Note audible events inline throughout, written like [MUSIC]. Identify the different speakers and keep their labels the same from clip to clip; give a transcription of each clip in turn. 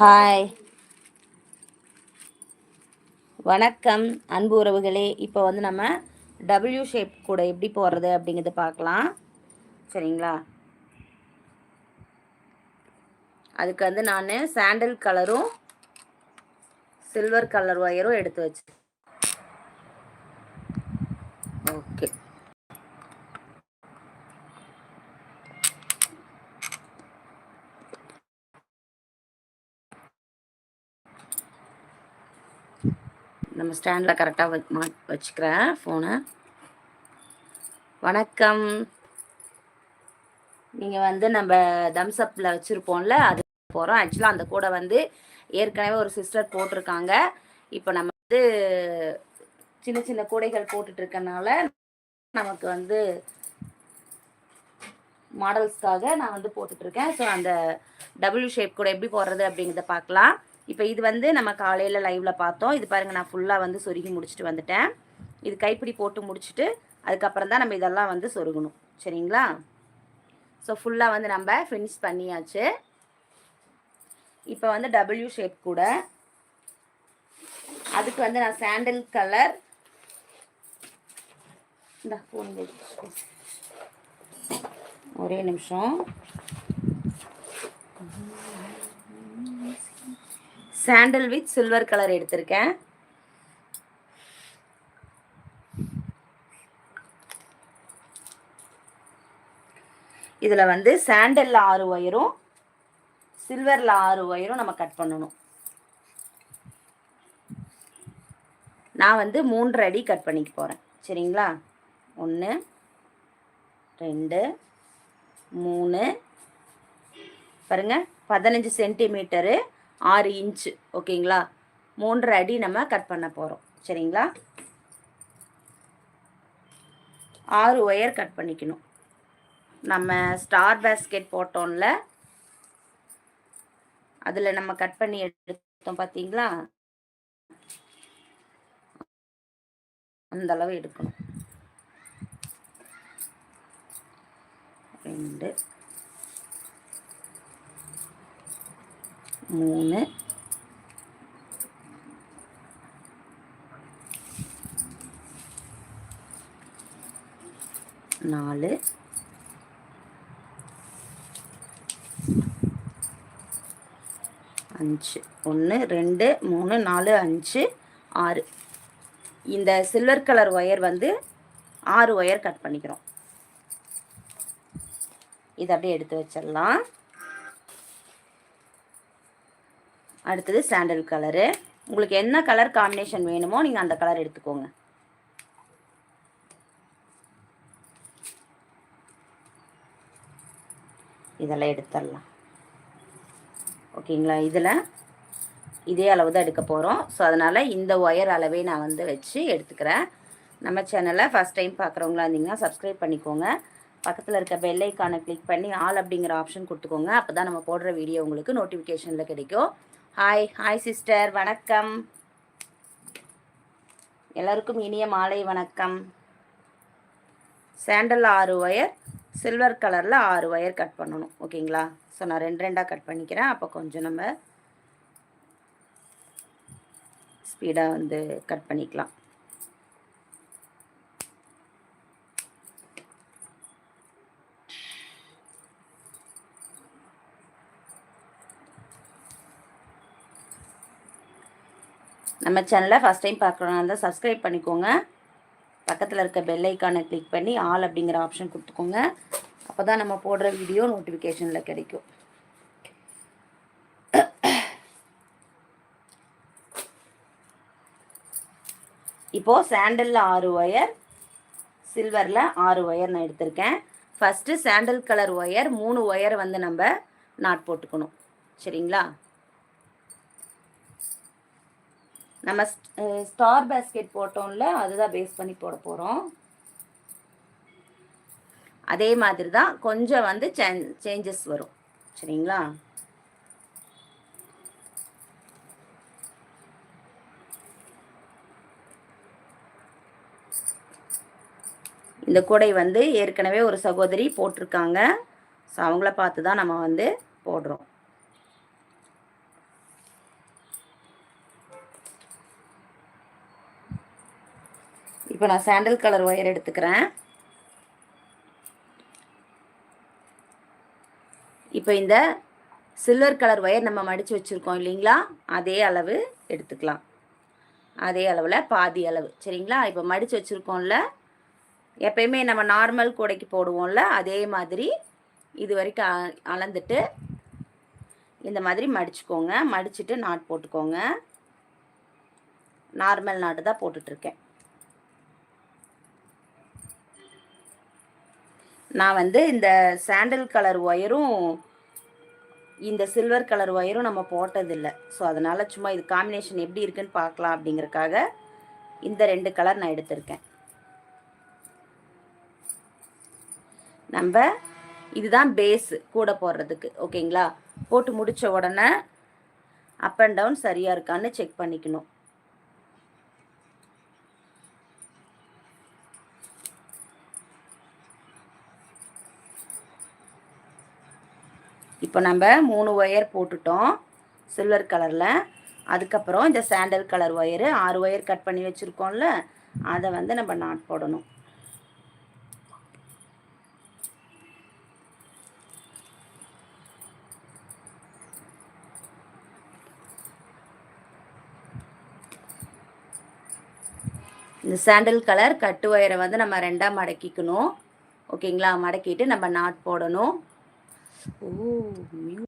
Speaker 1: Hi வணக்கம் அன்பு உறவுகளே. இப்போ வந்து நம்ம டபிள்யூ ஷேப் கூட எப்படி போடுறது அப்படிங்கிறத பார்க்கலாம். சரிங்களா? அதுக்கு வந்து நான் சாண்டல் கலரும் சில்வர் கலர் ஒயரும் எடுத்து வச்சு நம்ம ஸ்டாண்டில் கரெக்டாக வ மா வச்சுக்கிறேன் ஃபோனை வணக்கம். நீங்கள் வந்து நம்ம தம்ஸ்அப்பில் வச்சுருப்போம்ல அது போகிறோம் ஆக்சுவலாக அந்த கூட வந்து ஏற்கனவே ஒரு சிஸ்டர் போட்டிருக்காங்க. இப்போ நம்ம வந்து சின்ன சின்ன கூடைகள் போட்டுட்ருக்கனால நமக்கு வந்து மாடல்ஸ்க்காக நான் வந்து போட்டுட்ருக்கேன். ஸோ அந்த டபுள்யூ ஷேப் கூட எப்படி போடுறது அப்படிங்கிறத பார்க்கலாம். இப்போ இது வந்து நம்ம காலையில் லைவில் பார்த்தோம். இது பாருங்கள் நான் ஃபுல்லாக வந்து சொருகி முடிச்சுட்டு வந்துட்டேன். இது கைப்பிடி போட்டு முடிச்சுட்டு அதுக்கப்புறம் தான் நம்ம இதெல்லாம் வந்து சொருகணும். சரிங்களா? ஸோ ஃபுல்லாக வந்து நம்ம ஃபினிஷ் பண்ணியாச்சு. இப்போ வந்து டபிள்யூ ஷேப் கூட. அதுக்கு வந்து நான் சாண்டில் கலர் இந்த ஃபோன் ஒரே நிமிஷம். சாண்டல் வித் சில்வர் கலர் எடுத்திருக்கேன். இதில் வந்து சாண்டலில் ஆறு ஒயரும் சில்வரில் ஆறு ஒயரும் நம்ம கட் பண்ணணும். நான் வந்து மூன்று அடி கட் பண்ணிக்க போகிறேன் சரிங்களா? ஒன்று ரெண்டு மூணு. பாருங்கள் பதினஞ்சு சென்டிமீட்டரு ஆறு இன்ச்சு ஓகேங்களா மூன்றரை அடி நம்ம கட் பண்ண போகிறோம் சரிங்களா? ஆறு ஒயர் கட் பண்ணிக்கணும். நம்ம ஸ்டார் பேஸ்கெட் போட்டோம்ல? அதில் நம்ம கட் பண்ணி எடுத்தோம் பார்த்தீங்களா அந்தளவு எடுக்கணும். ரெண்டு. மூணு. நாலு. அஞ்சு. ஒன்று ரெண்டு மூணு நாலு அஞ்சு ஆறு. இந்த சில்வர் கலர் ஒயர் வந்து ஆறு ஒயர் கட் பண்ணிக்கிறோம். இதை அப்படியே எடுத்து வச்சிடலாம். அடுத்தது சாண்டல் கலரு உங்களுக்கு என்ன கலர் காம்பினேஷன் வேணுமோ நீங்கள் அந்த கலர் எடுத்துக்கோங்க. இதெல்லாம் எடுத்துடலாம். ஓகேங்களா? இதில் இதே அளவு தான் எடுக்க போகிறோம் ஸோ அதனால் இந்த ஒயர் அளவே நான் வந்து வச்சு எடுத்துக்கிறேன். நம்ம சேனலை ஃபஸ்ட் டைம் பார்க்குறவங்களா இருந்தீங்கன்னா சப்ஸ்கிரைப் பண்ணிக்கோங்க. பக்கத்தில் இருக்க பெல் கிளிக் பண்ணி ஆல் அப்படிங்கிற ஆப்ஷன் கொடுத்துக்கோங்க. அப்போ தான் நம்ம போடுற வீடியோ உங்களுக்கு நோட்டிஃபிகேஷனில் கிடைக்கும். ஹாய் ஹாய் சிஸ்டர் வணக்கம். எல்லாருக்கும் இனிய மாலை வணக்கம். சாண்டல் ஆறு ஒயர் சில்வர் கலரில் ஆறு ஒயர் கட் பண்ணணும். ஓகேங்களா ஸோ நான் ரெண்டு ரெண்டாக கட் பண்ணிக்கிறேன். அப்போ கொஞ்சம் நம்ம ஸ்பீடாக வந்து கட் பண்ணிக்கலாம். நம்ம சேனலை ஃபஸ்ட் டைம் பார்க்குறோன்னா இருந்தால் சப்ஸ்கிரைப் பண்ணிக்கோங்க. பக்கத்தில் இருக்க பெல் ஐக்கானை கிளிக் பண்ணி ஆல் அப்படிங்கிற ஆப்ஷன் கொடுத்துக்கோங்க. அப்போ தான் நம்ம போடுற வீடியோ நோட்டிஃபிகேஷனில் கிடைக்கும். இப்போது சாண்டலில் ஆறு ஒயர் சில்வரில் ஆறு ஒயர் நான் எடுத்திருக்கேன். ஃபஸ்ட்டு சாண்டல் கலர் ஒயர் மூணு ஒயர் வந்து நம்ம நாட் போட்டுக்கணும். சரிங்களா? நம்ம ஸ்டார் பேஸ்கெட் போட்டோம்ல அதுதான் பேஸ் பண்ணி போட போகிறோம் அதே மாதிரி தான் கொஞ்சம் வந்து சேஞ்சஸ் வரும். சரிங்களா? இந்த கூடை வந்து ஏற்கனவே ஒரு சகோதரி போட்டிருக்காங்க. ஸோ அவங்கள பார்த்து தான் நம்ம வந்து போடுறோம். இப்போ நான் சாண்டல் கலர் ஒயர் எடுத்துக்கிறேன். இப்போ இந்த சில்வர் கலர் ஒயர் நம்ம மடித்து வச்சுருக்கோம் இல்லைங்களா? அதே அளவு எடுத்துக்கலாம். அதே அளவில் பாதி அளவு. சரிங்களா? இப்போ மடித்து வச்சுருக்கோம்ல. எப்பயுமே நம்ம நார்மல் கூடைக்கு போடுவோம்ல. அதே மாதிரி இது வரைக்கும் அளந்துட்டு இந்த மாதிரி மடிச்சுக்கோங்க. மடிச்சுட்டு நாட் போட்டுக்கோங்க. நார்மல் நாட்டு தான் போட்டுட்ருக்கேன் நான் வந்து இந்த சாண்டல் கலர் ஒயரும் இந்த சில்வர் கலர் ஒயரும் நம்ம போட்டதில்லை. ஸோ அதனால் சும்மா இது காம்பினேஷன் எப்படி இருக்குன்னு பார்க்கலாம் அப்படிங்கிறக்காக இந்த ரெண்டு கலர் நான் எடுத்திருக்கேன். நம்ம இதுதான் பேஸு கூட போடுறதுக்கு ஓகேங்களா போட்டு முடித்த உடனே அப் அண்ட் டவுன் சரியாக இருக்கான்னு செக் பண்ணிக்கணும். இப்போ நம்ம மூணு ஒயர் போட்டுட்டோம் சில்வர் கலரில் அதுக்கப்புறம் இந்த சாண்டல் கலர் ஒயரு ஆறு ஒயர் கட் பண்ணி வச்சுருக்கோம்ல அதை வந்து நம்ம நாட் போடணும். இந்த சாண்டல் கலர் கட்டு ஒயரை வந்து நம்ம ரெண்டாக மடக்கிக்கணும். ஓகேங்களா? மடக்கிட்டு நம்ம நாட் போடணும். ও মিউ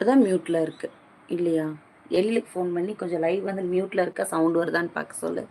Speaker 1: இப்போ தான் மியூட்டில் இருக்குது இல்லையா? எழிலுக்கு ஃபோன் பண்ணி கொஞ்சம் லைவ் வந்து மியூட்டில் இருக்கா? சவுண்ட் வருதான்னு பார்க்க சொல்லு.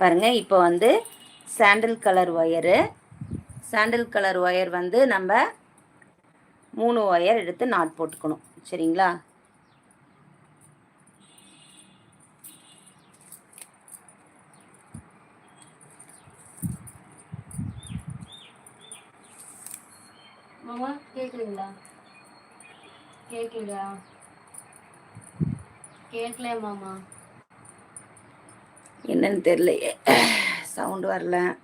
Speaker 1: பாருங்கள் இப்போ வந்து sandal colour wire sandal colour wire வந்து நம்ம மூணு ஒயர் எடுத்து நாட் போட்டுக்கணும். சரிங்களா?
Speaker 2: மாமா கேக்குதுங்களா? கேக்குதா? கேட்கல மாமா?
Speaker 1: என்னன்னு தெரியலையே. [CLEARS THROAT] சவுண்டு வரல.